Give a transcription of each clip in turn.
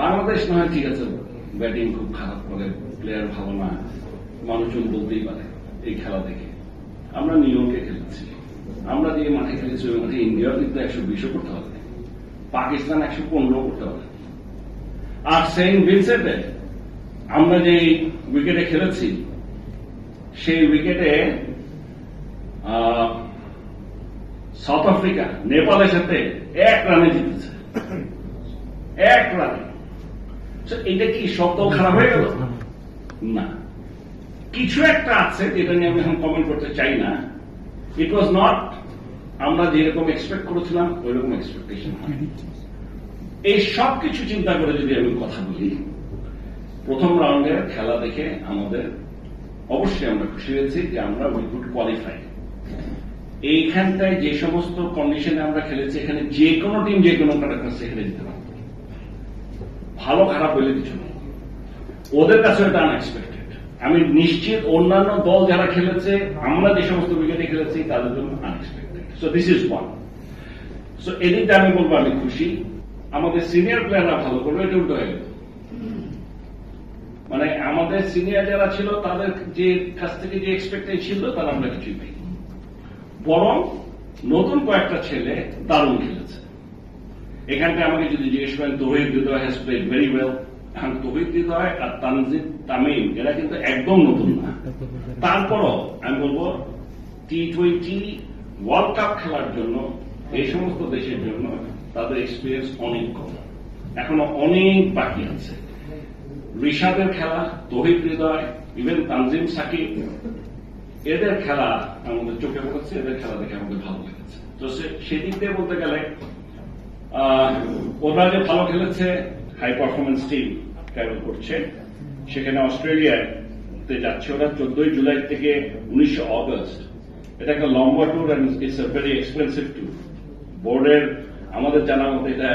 বাংলাদেশ না ঠিক আছে, ব্যাটিং খুব খারাপ করে প্লেয়ার ভালো না, মানুষজন বলতেই পারে এই খেলা দেখে। আমরা নিউ ইয়র্কে খেলেছি। আমরা যে মাঠে খেলেছি, ওই মাঠে ইন্ডিয়া কিন্তু একশো বিশও করতে হবে। পাকিস্তান একশো পনেরো করতে হবে। আর সেন্ট ভিনসেন্টে আমরা যে উইকেটে খেলেছি, সেই উইকেটে সাউথ আফ্রিকা, নেপালের সাথে এক রানে জিতেছে। এক রানে। এটা কি শব্দ খারাপ হয়ে গেল? না। কিছু একটা আছে যেটা নিয়ে আমি এখন কমেন্ট করতে চাই না। ইট ওয়াজ নট আমরা যেরকম এক্সপেক্ট করেছিলাম ওই রকম এক্সপেকটেশন এই সব কিছু চিন্তা করে যদি আমি কথা বলি, প্রথম রাউন্ডের খেলা দেখে আমাদের অবশ্যই আমরা খুশি হয়েছি যে আমরা উই কুড কোয়ালিফাই এইখানটায় যে সমস্ত কন্ডিশনে আমরা খেলেছি, এখানে যে কোনো টিম যে কোনো কাছে এখানে যেতে পারবে। ভালো খারাপ হইলে কিছু নেই। ওদের কাছে এটা আনএক্সপেক্টেড আমি নিশ্চিত অন্যান্য দল যারা খেলেছে, আমরা যে সমস্ত উইকেটে খেলেছি, তাদের জন্য unexpected so this is one so এদিকটা আমি বলব, আমি খুশি। আমাদের সিনিয়র প্লেয়াররা ভালো করবে, এটা উল্টো হয়ে মানে আমাদের সিনিয়র যারা ছিল, তাদের যে কাছ থেকে যে এক্সপেক্টেশন ছিল, তারা আমরা কিছুই পাই বরং নতুন কয়েকটা ছেলে দারুণ খেলেছে। এখানটা আমাকে যদি জিজ্ঞেস করেন, Towhid Hridoy has played very well Towhid Hridoy আর তানজিদ তামিম, এরা কিন্তু একদম নতুন না। তারপরও আমি বলব টি টোয়েন্টি ওয়ার্ল্ড কাপ খেলার জন্য, এই সমস্ত দেশের জন্য তাদের এক্সপিরিয়েন্স অনেক কম। এখনও অনেক বাকি আছে। ঋষাদের খেলা, তহিদ হৃদয় ইভেন তানজিম, সাকিব, এদের খেলা আমাদের চোখে পড়েছে, এদের খেলা দেখে আমাদের ভালো লেগেছে। তো সেদিক দিয়ে বলতে গেলে ওরা যে ভালো খেলেছে হাই পারফরমেন্স টিম ট্রাভেল করছে। সেখানে অস্ট্রেলিয়াতে যাচ্ছে। ওরা চোদ্দই জুলাই থেকে উনিশে অগস্ট। এটা একটা লম্বা tour and it's a very expensive tour বোর্ডের আমাদের জানা মতে এটা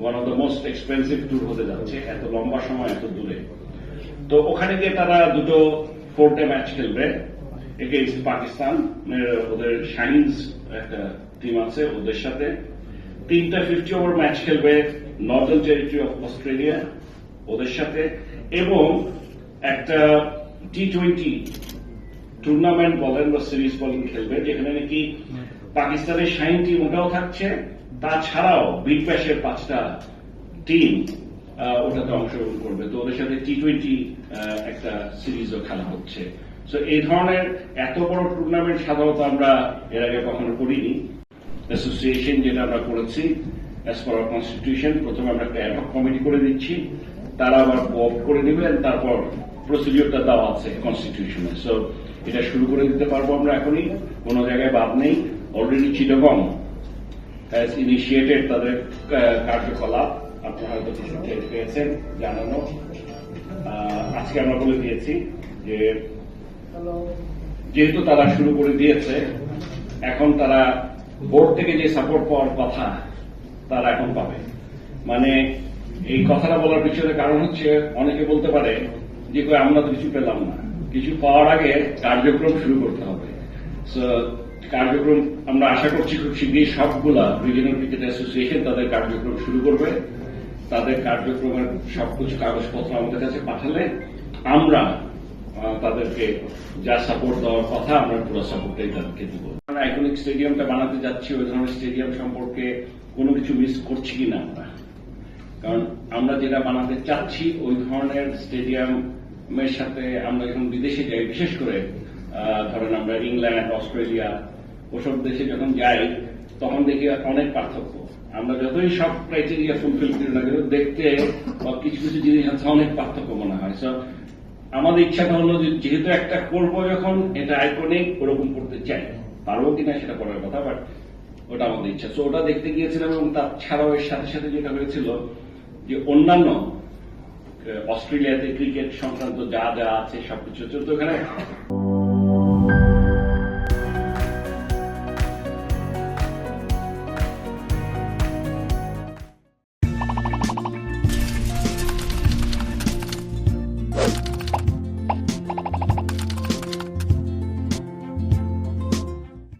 one of the most expensive tour হতে যাচ্ছে। এত লম্বা সময়, এত দূরে। তো ওখানে গিয়ে তারা দুটো ফোর ডে ম্যাচ খেলবে এগেইনস্ট পাকিস্তান। ওদের শাইন্স একটা টিম আছে ওদের সাথে। তিনটা ফিফটি ওভার ম্যাচ খেলবে নর্দার্ন টেরিটরি অফ অস্ট্রেলিয়া ওদের সাথে, এবং একটা টি টোয়েন্টি টুর্নামেন্ট বলেন বা সিরিজ বলেন খেলবে, যেখানে নাকি পাকিস্তানের শাইন টিম ওটাও থাকছে। তাছাড়াও বিগ ব্যাশের পাঁচটা টিম ওটাতে অংশগ্রহণ করবে। তো ওদের সাথে টি টোয়েন্টি একটা সিরিজও খেলা হচ্ছে। তো এই ধরনের এত বড় টুর্নামেন্ট সাধারণত আমরা এর আগে কখনো করিনি। অ্যাসোসিয়েশন যেটা আমরা করেছি অ্যাজ পার কনস্টিটিউশন প্রথমে আমরা একটা অ্যাডহক কমিটি করে দিচ্ছি তারা আবার কোঅপ করে নেবেন তারপর প্রসিডিওরটা দেওয়া আছে কনস্টিটিউশনে সো এটা শুরু করে দিতে পারব আমরা এখনই কোনো জায়গায় বাদ নেই। অলরেডি চিটগং হ্যাজ ইনিশিয়েটেড তাদের কার্যকলাপ। আপনারা হয়তো কিছু টের পেয়েছেন জানানো আজকে আমরা বলে দিয়েছি যে যেহেতু তারা শুরু করে দিয়েছে এখন তারা বোর্ড থেকে যে সাপোর্ট পাওয়ার কথা তারা এখন পাবে। মানে এই কথাটা বলার পিছনে কারণ হচ্ছে, অনেকে বলতে পারে যে, কই, আমরা তো কিছু পেলাম না। কিছু পাওয়ার আগে কার্যক্রম শুরু করতে হবে। কার্যক্রম, আমরা আশা করছি খুব শীঘ্রই সবগুলা রিজিয়নাল ক্রিকেট অ্যাসোসিয়েশন তাদের কার্যক্রম শুরু করবে। তাদের কার্যক্রমের সবকিছু কাগজপত্র আমাদের কাছে পাঠালে আমরা তাদেরকে যা সাপোর্ট দেওয়ার কথা আমরা পুরো সাপোর্টটাই তাদেরকে দিব। আমরা আইকনিক স্টেডিয়ামটা বানাতে যাচ্ছি, ওই ধরনের স্টেডিয়াম সম্পর্কে কোনো কিছু মিস করছি কিনা আমরা? কারণ আমরা যেটা বানাতে চাচ্ছি, ওই ধরনের স্টেডিয়ামের সাথে আমরা যখন বিদেশে যাই, বিশেষ করে ধরেন আমরা ইংল্যান্ড, অস্ট্রেলিয়া, ওসব দেশে যখন যাই, তখন দেখি অনেক পার্থক্য। আমরা যতই সব ক্রাইটেরিয়া ফুলফিল করি না কিন্তু দেখতে কিছু কিছু জিনিস আছে, অনেক পার্থক্য মনে হয়। সো আমাদের ইচ্ছাটা হলো যে যেহেতু একটা করব যখন, এটা আইকনিক ওরকম করতে চাই। পারব কিনা সেটা করার কথা বাট ওটা আমাদের ইচ্ছা। তো ওটা দেখতে গিয়েছিলাম এবং তাছাড়াও এর সাথে সাথে যেটা হয়েছিল যে অন্যান্য অস্ট্রেলিয়াতে ক্রিকেট সংক্রান্ত যা যা আছে সবকিছু তো ওখানে